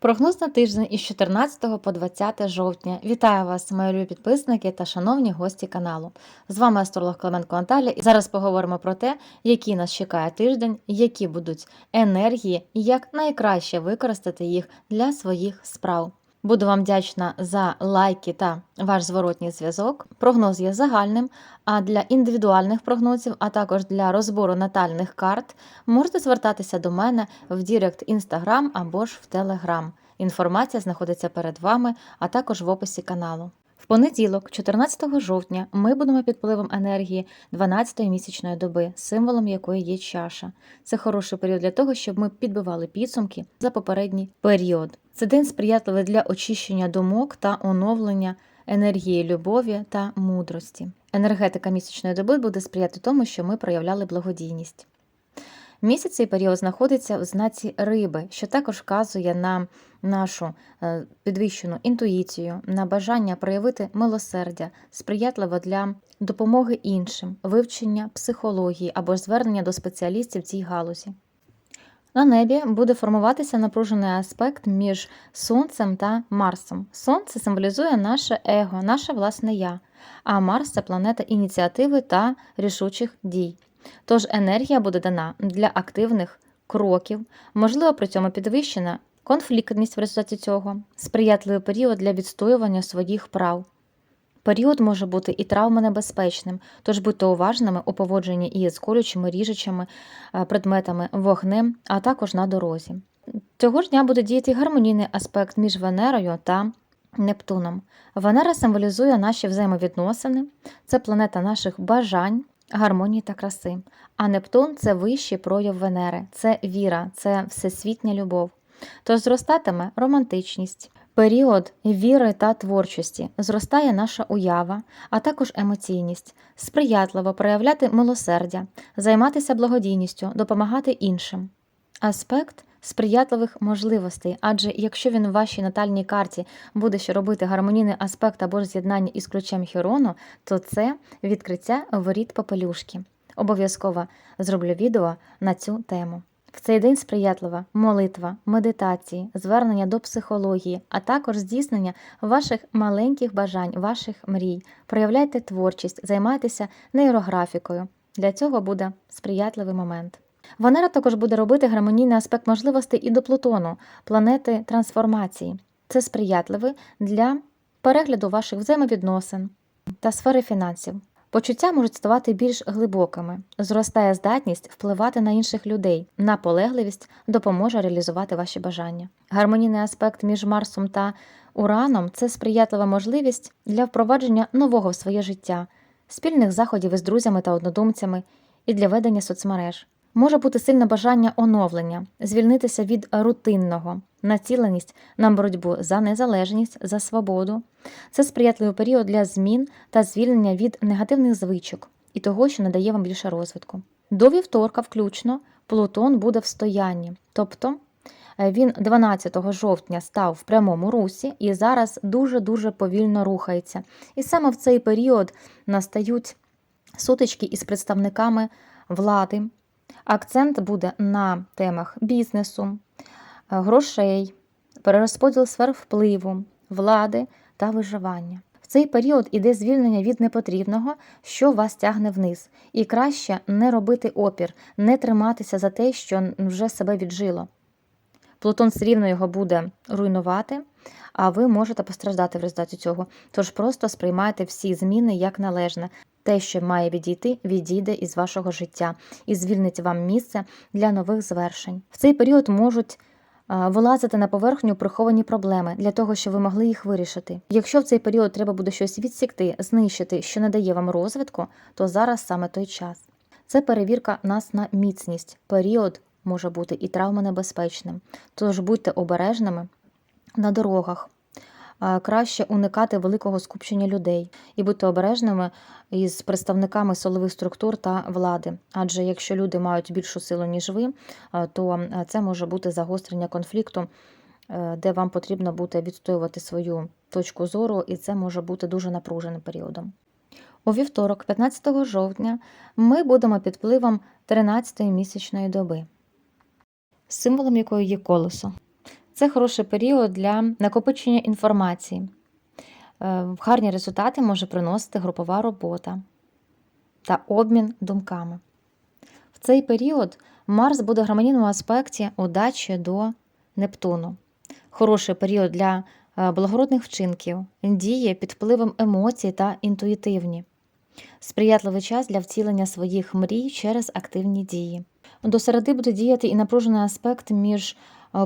Прогноз на тиждень із 14 по 20 жовтня. Вітаю вас, мої любі підписники та шановні гості каналу. З вами астролог Клименко Анталія. І зараз поговоримо про те, який нас чекає тиждень, які будуть енергії і як найкраще використати їх для своїх справ. Буду вам вдячна за лайки та ваш зворотній зв'язок. Прогноз є загальним, а для індивідуальних прогнозів, а також для розбору натальних карт, можете звертатися до мене в Дірект Інстаграм або ж в Телеграм. Інформація знаходиться перед вами, а також в описі каналу. Понеділок, 14 жовтня, ми будемо під впливом енергії 12-ї місячної доби, символом якої є чаша. Це хороший період для того, щоб ми підбивали підсумки за попередній період. Це день сприятливий для очищення думок та оновлення енергії любові та мудрості. Енергетика місячної доби буде сприяти тому, що ми проявляли благодійність. Місяць цей період знаходиться в знаці риби, що також вказує на нашу е, підвищену інтуїцію, на бажання проявити милосердя, сприятливо для допомоги іншим, вивчення психології або звернення до спеціалістів в цій галузі. На небі буде формуватися напружений аспект між Сонцем та Марсом. Сонце символізує наше его, наше власне я, а Марс це планета ініціативи та рішучих дій. Тож енергія буде дана для активних кроків, можливо, при цьому підвищена конфліктність в результаті цього, сприятливий період для відстоювання своїх прав. Період може бути і травмонебезпечним, тож будьте уважними у поводженні із колючими, ріжучими е, предметами, вогнем, а також на дорозі. Цього ж дня буде діяти гармонійний аспект між Венерою та Нептуном. Венера символізує наші взаємовідносини, це планета наших бажань, гармонії та краси. А Нептун це вищий прояв Венери, це віра, це всесвітня любов. Тож зростатиме романтичність, період віри та творчості, зростає наша уява, а також емоційність, сприятливо проявляти милосердя, займатися благодійністю, допомагати іншим. Аспект сприятливих можливостей, адже якщо він в вашій натальній карті буде ще робити гармонійний аспект або ж з'єднання із ключем Хірону, то це відкриття воріт попелюшки. Обов'язково зроблю відео на цю тему. В цей день сприятлива молитва, медитації, звернення до психології, а також здійснення ваших маленьких бажань, ваших мрій. Проявляйте творчість, займайтеся нейрографікою. Для цього буде сприятливий момент. Венера також буде робити гармонійний аспект можливостей і до Плутону, планети трансформації. Це сприятливий для перегляду ваших взаємовідносин та сфери фінансів. Почуття можуть ставати більш глибокими, зростає здатність впливати на інших людей, наполегливість допоможе реалізувати ваші бажання. Гармонійний аспект між Марсом та Ураном це сприятлива можливість для впровадження нового в своє життя, спільних заходів із друзями та однодумцями і для ведення соцмереж. Може бути сильне бажання оновлення, звільнитися від рутинного, націленість на боротьбу за незалежність, за свободу. Це сприятливий період для змін та звільнення від негативних звичок і того, що надає вам більше розвитку. До вівторка, включно, Плутон буде в стоянні, тобто е, він 12 жовтня став в прямому русі і зараз дуже-дуже повільно рухається. І саме в цей період настають сутички із представниками влади. Акцент буде на темах бізнесу, е, грошей, перерозподіл сфер впливу, влади та виживання. В цей період іде звільнення від непотрібного, що вас тягне вниз, і краще не робити опір, не триматися за те, що вже себе віджило. Плутон все рівно його буде руйнувати, а ви можете постраждати в результаті цього. Тож просто сприймайте всі зміни як належне. Те, що має відійти, відійде із вашого життя і звільнить вам місце для нових звершень. В цей період можуть вилазити на поверхню приховані проблеми для того, щоб ви могли їх вирішити. Якщо в цей період треба буде щось відсікти, знищити, що не дає вам розвитку, то зараз саме той час. Це перевірка нас на міцність. Період може бути і травмонебезпечним. Тож будьте обережними на дорогах. Краще уникати великого скупчення людей і бути обережними із представниками силових структур та влади. Адже якщо люди мають більшу силу, ніж ви, то це може бути загострення конфлікту, е, де вам потрібно буде відстоювати свою точку зору, і це може бути дуже напруженим періодом. У вівторок, 15 жовтня, ми будемо під впливом 13-ї місячної доби, символом якої є колесо. Це хороший період для накопичення інформації. Е, Гарні результати може приносити групова робота та обмін думками. В цей період Марс буде в аспекті удачі до Нептуну. Хороший період для е, благородних вчинків, діє під впливом емоцій та інтуїтивні. Сприятливий час для втілення своїх мрій через активні дії. До середи буде діяти і напружений аспект між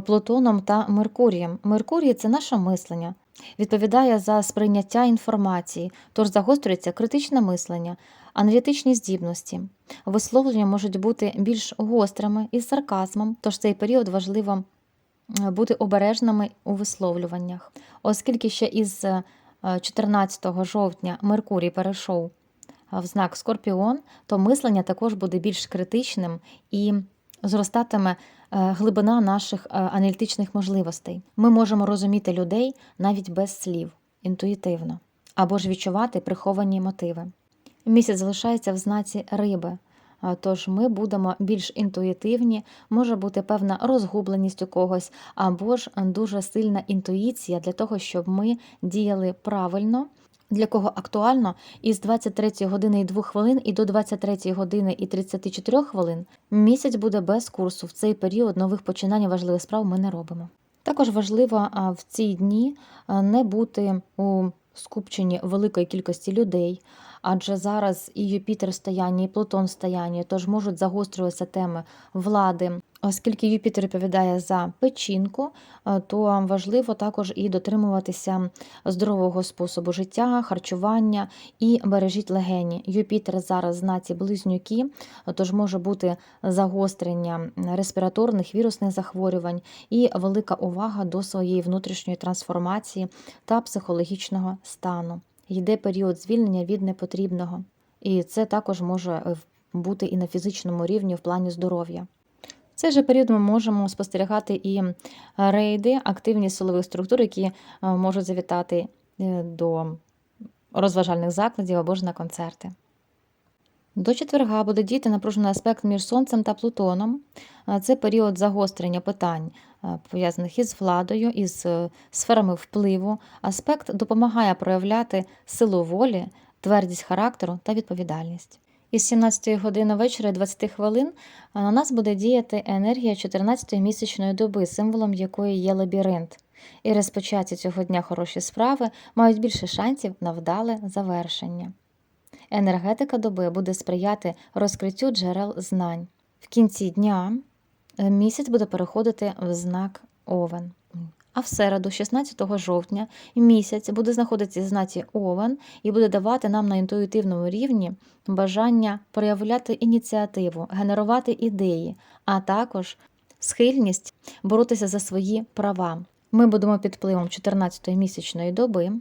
Плутоном та Меркурієм. Меркурій це наше мислення, відповідає за сприйняття інформації, тож загострюється критичне мислення, аналітичні здібності. Висловлення можуть бути більш гострими і з сарказмом, тож цей період важливо е, бути обережними у висловлюваннях. Оскільки ще із е, 14 жовтня Меркурій перейшов е, в знак Скорпіон, то мислення також буде більш критичним і зростатиме е, глибина наших е, аналітичних можливостей. Ми можемо розуміти людей навіть без слів, інтуїтивно, або ж відчувати приховані мотиви. Місяць залишається в знаці риби. а Тож ми будемо більш інтуїтивні, може бути певна розгубленість у когось, або ж дуже сильна інтуїція для того, щоб ми діяли правильно, для кого актуально із 23 години і 2 хвилин і до 23 години і 34 хвилин місяць буде без курсу. В цей період нових починань важливих справ ми не робимо. Також важливо в ці дні не бути у скупченні великої кількості людей, адже зараз і Юпітер в стоянні, і Плутон в стоянні, тож можуть загострюватися теми влади. Оскільки Юпітер відповідає за печінку, е, то важливо також і дотримуватися здорового способу життя, харчування і бережіть легені. Юпітер зараз знаці близнюки, тож може бути загострення респіраторних вірусних захворювань і велика увага до своєї внутрішньої трансформації та психологічного стану. Йде період звільнення від непотрібного, і це також може е, бути і на фізичному рівні в плані здоров'я. В цей же період ми можемо спостерігати і рейди, активні силових структур, які е, можуть завітати е, до розважальних закладів або ж на концерти. До четверга буде діяти напружений аспект між Сонцем та Плутоном. Це період загострення питань, пов'язаних із владою, із е, сферами впливу. Аспект допомагає проявляти силу волі, твердість характеру та відповідальність. Із 17 години вечора і 20 хвилин на нас буде діяти енергія 14-ї місячної доби, символом якої є лабіринт. І розпочаті цього дня хороші справи мають більше шансів на вдале завершення. Енергетика доби буде сприяти розкриттю джерел знань. В кінці дня е, місяць буде переходити в знак Овен. А в середу, 16 жовтня, місяць буде знаходитися в знаці Овен і буде давати нам на інтуїтивному рівні бажання проявляти ініціативу, генерувати ідеї, а також схильність боротися за свої права. Ми будемо під впливом 14-ї місячної доби.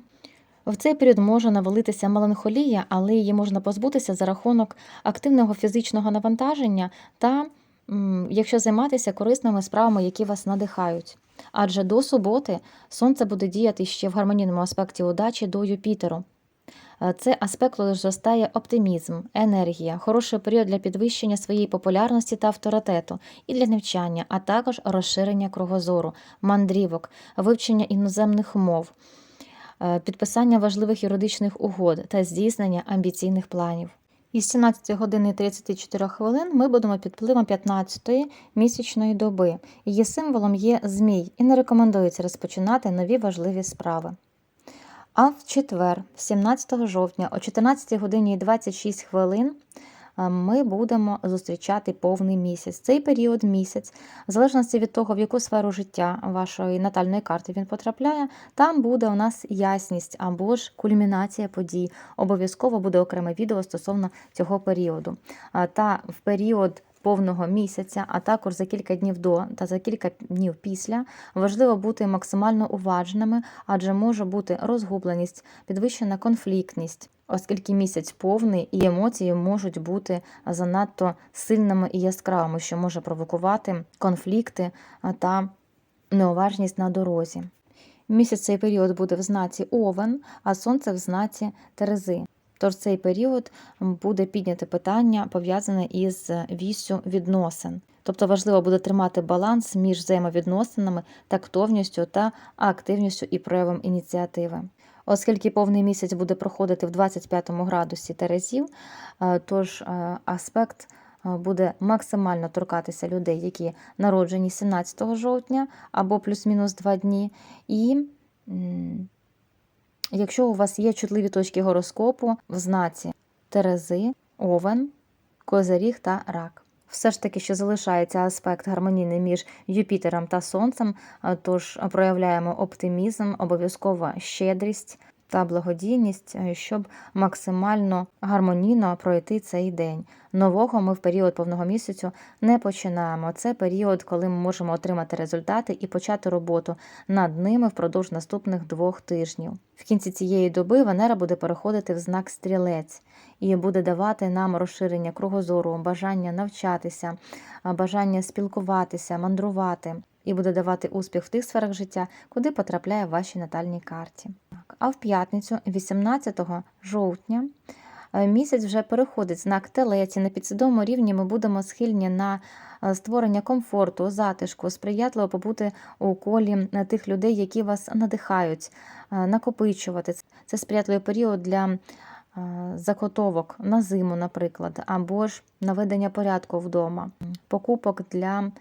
В цей період може навалитися меланхолія, але її можна позбутися за рахунок активного фізичного навантаження та якщо займатися корисними справами, які вас надихають. Адже до суботи сонце буде діяти ще в гармонійному аспекті удачі до Юпітеру. Е, Це аспект, зростає оптимізм, енергія, хороший період для підвищення своєї популярності та авторитету і для навчання, а також розширення кругозору, мандрівок, вивчення іноземних мов, підписання важливих юридичних угод та здійснення амбіційних планів. Із 17 години 34 хвилин ми будемо під впливом 15-ї місячної доби. Її символом є змій і не рекомендується розпочинати нові важливі справи. А в четвер, 17 жовтня, о 14 годині 26 хвилин е, ми будемо зустрічати повний місяць. Цей період місяць, в залежності від того, в яку сферу життя вашої натальної карти він потрапляє, там буде у нас ясність або ж кульмінація подій. Обов'язково буде окреме відео стосовно цього періоду. Та в період повного місяця, а також за кілька днів до та за кілька днів після, важливо бути максимально уважними, адже може бути розгубленість, підвищена конфліктність, оскільки місяць повний і емоції можуть бути занадто сильними і яскравими, що може провокувати конфлікти та неуважність на дорозі. Місяць цей період буде в знаці Овен, а сонце в знаці Терези. Тож цей період буде підняте питання пов'язане із вісю відносин. Тобто важливо буде тримати баланс між взаємовідносинами, тактовністю та активністю і проявом ініціативи. Оскільки повний місяць буде проходити в 25 градусі Терезів, е, тож е, аспект е, буде максимально торкатися людей, які народжені 17 жовтня або плюс-мінус 2 дні. І якщо у вас є чутливі точки гороскопу в знаці Терези, Овен, Козиріг та Рак. Все ж таки, що залишається аспект гармонійний між Юпітером та Сонцем, а, тож проявляємо оптимізм, обов'язково щедрість та благодійність, е, щоб максимально гармонійно пройти цей день. Нового ми в період повного місяцю не починаємо. Це період, коли ми можемо отримати результати і почати роботу над ними впродовж наступних двох тижнів. В кінці цієї доби Венера буде переходити в знак стрілець і буде давати нам розширення кругозору, бажання навчатися, бажання спілкуватися, мандрувати, і буде давати успіх в тих сферах життя, куди потрапляє в вашій натальній карті. А в п'ятницю, 18 жовтня, е, місяць вже переходить знак телеці. На підсвідомому рівні ми будемо схильні на е, створення комфорту, затишку, сприятливо побути у колі е, тих людей, які вас надихають, накопичувати. Це сприятливий період для заготовок на зиму, наприклад, або ж наведення порядку вдома, покупок для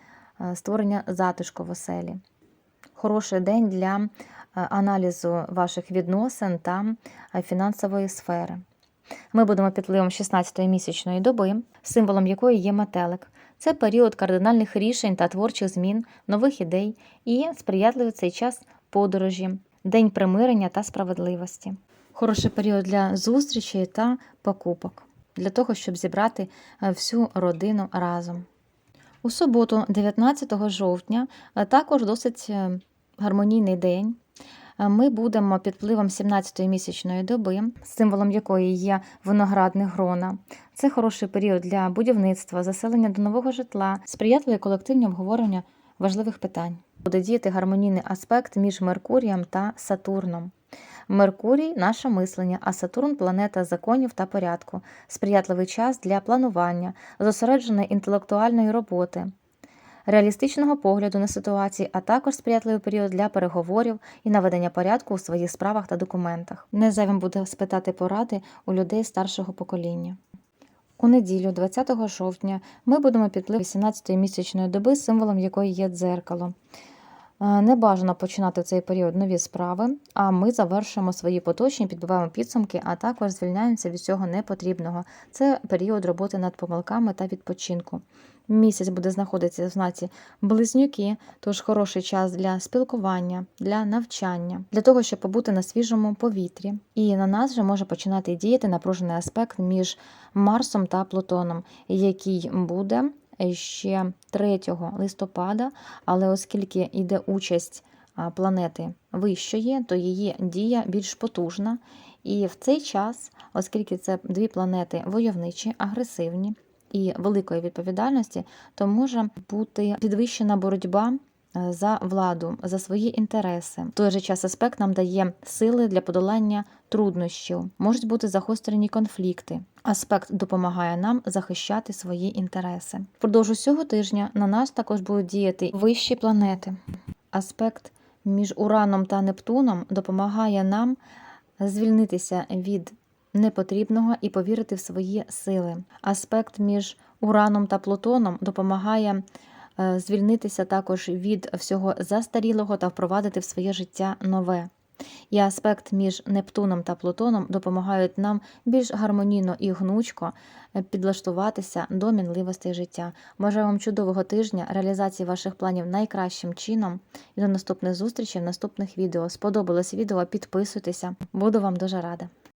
створення затишку в оселі. Хороший день для е, аналізу ваших відносин та е, фінансової сфери. Ми будемо під впливом 16-ї місячної доби, символом якої є метелик. Це період кардинальних рішень та творчих змін, нових ідей і сприятливий цей час подорожі, день примирення та справедливості. Хороший період для зустрічей та покупок, для того, щоб зібрати е, всю родину разом. У суботу, 19 жовтня, е, також досить е, гармонійний день. Е, Ми будемо під впливом 17-ї місячної доби, символом якої є виноградне грона. Це хороший період для будівництва, заселення до нового житла, сприятливі колективні обговорення важливих питань. Буде діяти гармонійний аспект між Меркурієм та Сатурном. Меркурій наше мислення, а Сатурн планета законів та порядку, сприятливий час для планування, зосередженої інтелектуальної роботи, реалістичного погляду на ситуації, а також сприятливий період для переговорів і наведення порядку у своїх справах та документах. Не зайвим буде спитати поради у людей старшого покоління. У неділю, 20 жовтня, ми будемо впливом 18-ї місячної доби, символом якої є дзеркало. Е, Не бажано починати в цей період нові справи, а ми завершуємо свої поточні, підбиваємо підсумки, а також звільняємося від цього непотрібного. Це період роботи над помилками та відпочинку. Місяць буде знаходитися в знаці близнюки, тож хороший час для спілкування, для навчання, для того, щоб побути на свіжому повітрі. І на нас вже може починати діяти напружений аспект між Марсом та Плутоном, який буде ще 3 листопада, але оскільки йде участь планети вищої, то її дія більш потужна. І в цей час, оскільки це дві планети войовничі, агресивні і великої відповідальності, то може бути підвищена боротьба за владу, за свої інтереси. В той же час аспект нам дає сили для подолання труднощів, можуть бути загострені конфлікти. Аспект допомагає нам захищати свої інтереси. Впродовж усього тижня на нас також будуть діяти вищі планети. Аспект між Ураном та Нептуном допомагає нам звільнитися від непотрібного і повірити в свої сили. Аспект між Ураном та Плутоном допомагає е, звільнитися також від всього застарілого та впровадити в своє життя нове. І аспект між Нептуном та Плутоном допомагають нам більш гармонійно і гнучко е, підлаштуватися до мінливостей життя. Бажаю вам чудового тижня, реалізації ваших планів найкращим чином. І до наступних зустрічей в наступних відео. Сподобалось відео? Підписуйтеся, буду вам дуже рада.